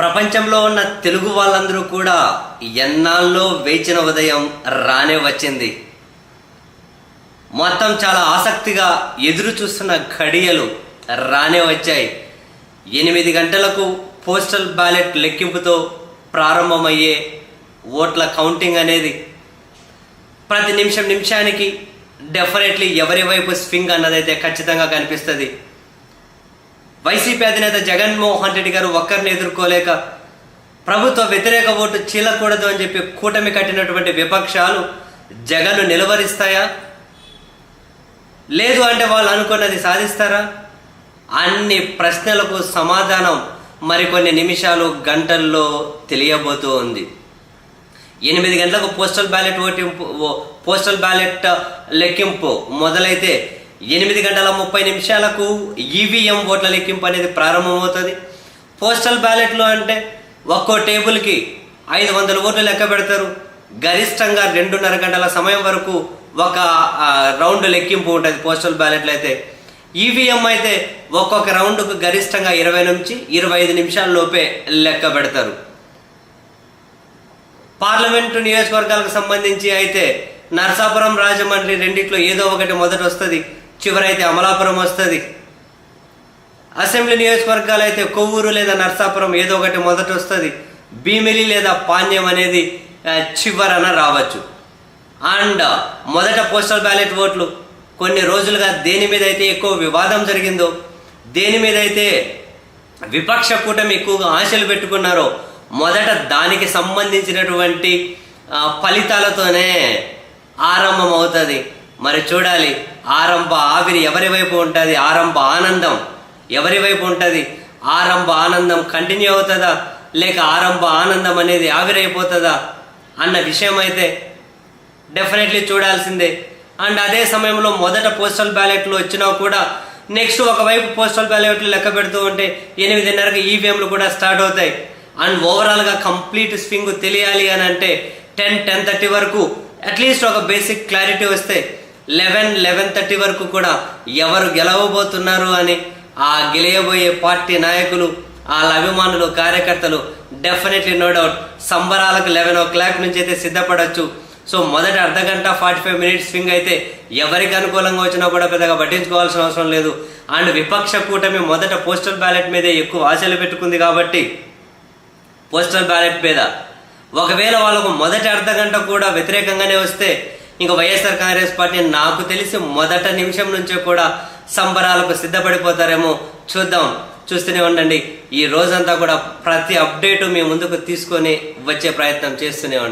ప్రపంచంలో ఉన్న తెలుగు వాళ్ళందరూ కూడా ఎన్నాళ్ళలో వేచిన ఉదయం రానే వచ్చింది. మొత్తం చాలా ఆసక్తిగా ఎదురు చూస్తున్న ఘడియలు రానే వచ్చాయి. ఎనిమిది గంటలకు పోస్టల్ బ్యాలెట్ లెక్కింపుతో ప్రారంభమయ్యే ఓట్ల కౌంటింగ్ అనేది ప్రతి నిమిషం నిమిషానికి డెఫినెట్లీ ఎవరి వైపు స్వింగ్ అన్నదైతే ఖచ్చితంగా కనిపిస్తుంది. వైసీపీ అధినేత జగన్మోహన్ రెడ్డి గారు ఒక్కరిని ఎదుర్కోలేక ప్రభుత్వ వ్యతిరేక ఓటు చీలకూడదు అని చెప్పి కూటమి కట్టినటువంటి విపక్షాలు జగన్ను నిలువరిస్తాయా? లేదు అంటే వాళ్ళు అనుకున్నది సాధిస్తారా? అన్ని ప్రశ్నలకు సమాధానం మరికొన్ని నిమిషాలు గంటల్లో తెలియబోతూ ఉంది. ఎనిమిది గంటలకు పోస్టల్ బ్యాలెట్ ఓటింపు ఓ- పోస్టల్ బ్యాలెట్ లెక్కింపు మొదలైతే ఎనిమిది గంటల ముప్పై నిమిషాలకు ఈవీఎం ఓట్ల లెక్కింపు అనేది ప్రారంభమవుతుంది. పోస్టల్ బ్యాలెట్లో అంటే ఒక్కో టేబుల్కి ఐదు వందల ఓట్లు లెక్క పెడతారు. గరిష్టంగా రెండున్నర గంటల సమయం వరకు ఒక రౌండ్ లెక్కింపు ఉంటుంది పోస్టల్ బ్యాలెట్లో అయితే. ఈవీఎం అయితే ఒక్కొక్క రౌండ్కు గరిష్టంగా ఇరవై నుంచి ఇరవై ఐదు నిమిషాల లోపే లెక్క పెడతారు. పార్లమెంటు నియోజకవర్గాలకు సంబంధించి అయితే నరసాపురం రాజమండ్రి రెండిట్లో ఏదో ఒకటి మొదట వస్తుంది. చివరైతే అమలాపురం వస్తుంది. అసెంబ్లీ నియోజకవర్గాలు అయితే కొవ్వూరు లేదా నర్సాపురం ఏదో ఒకటి మొదట వస్తుంది. భీమిలి లేదా పాణ్యం అనేది చివరన రావచ్చు. అండ్ మొదట పోస్టల్ బ్యాలెట్ ఓట్లు కొన్ని రోజులుగా దేని మీద అయితే ఎక్కువ వివాదం జరిగిందో దేని మీద అయితే విపక్ష కూటమి ఎక్కువగా ఆశలు పెట్టుకున్నారో మొదట దానికి సంబంధించినటువంటి ఫలితాలతోనే ఆరంభం అవుతుంది మరి చూడాలి ఆరంభ ఆవిరి ఎవరి వైపు ఉంటుంది? ఆరంభ ఆనందం ఎవరి వైపు ఉంటుంది? ఆరంభ ఆనందం కంటిన్యూ అవుతుందా? లేక ఆరంభ ఆనందం అనేది ఆవిరైపోతుందా? అన్న విషయం అయితే డెఫినెట్లీ చూడాల్సిందే. అండ్ అదే సమయంలో మొదట పోస్టల్ బ్యాలెట్లు వచ్చినా కూడా నెక్స్ట్ ఒకవైపు పోస్టల్ బ్యాలెట్లు లెక్క పెడుతూ ఉంటే ఎనిమిదిన్నరకు ఈవీఎంలు కూడా స్టార్ట్ అవుతాయి. అండ్ ఓవరాల్గా కంప్లీట్ స్వింగ్ తెలియాలి అని అంటే టెన్ టెన్ థర్టీ వరకు అట్లీస్ట్ ఒక బేసిక్ క్లారిటీ వస్తే లెవెన్ లెవెన్ థర్టీ వరకు కూడా ఎవరు గెలవబోతున్నారు అని ఆ గెలియబోయే పార్టీ నాయకులు వాళ్ళ అభిమానులు కార్యకర్తలు డెఫినెట్లీ నో డౌట్ సంబరాలకు లెవెన్ ఓ క్లాక్ నుంచి అయితే సిద్ధపడవచ్చు సో మొదటి అర్ధ గంట ఫార్టీ ఫైవ్ మినిట్స్ స్వింగ్ అయితే ఎవరికి అనుకూలంగా వచ్చినా కూడా పెద్దగా పట్టించుకోవాల్సిన అవసరం లేదు. అండ్ విపక్ష కూటమి మొదట పోస్టల్ బ్యాలెట్ మీదే ఎక్కువ ఆశలు పెట్టుకుంది కాబట్టి పోస్టల్ బ్యాలెట్ మీద. ఒకవేళ వాళ్ళకు మొదటి అర్ధ గంట కూడా వ్యతిరేకంగానే వస్తే ఇంకా వైఎస్ఆర్ కాంగ్రెస్ పార్టీ నాకు తెలిసి మొదట నిమిషం నుంచే కూడా సంబరాలకు సిద్ధపడిపోతారేమో చూద్దాం. చూస్తూనే ఉండండి. ఈ రోజంతా కూడా ప్రతి అప్డేటు మీ ముందుకు తీసుకొని వచ్చే ప్రయత్నం చేస్తూనే ఉండండి.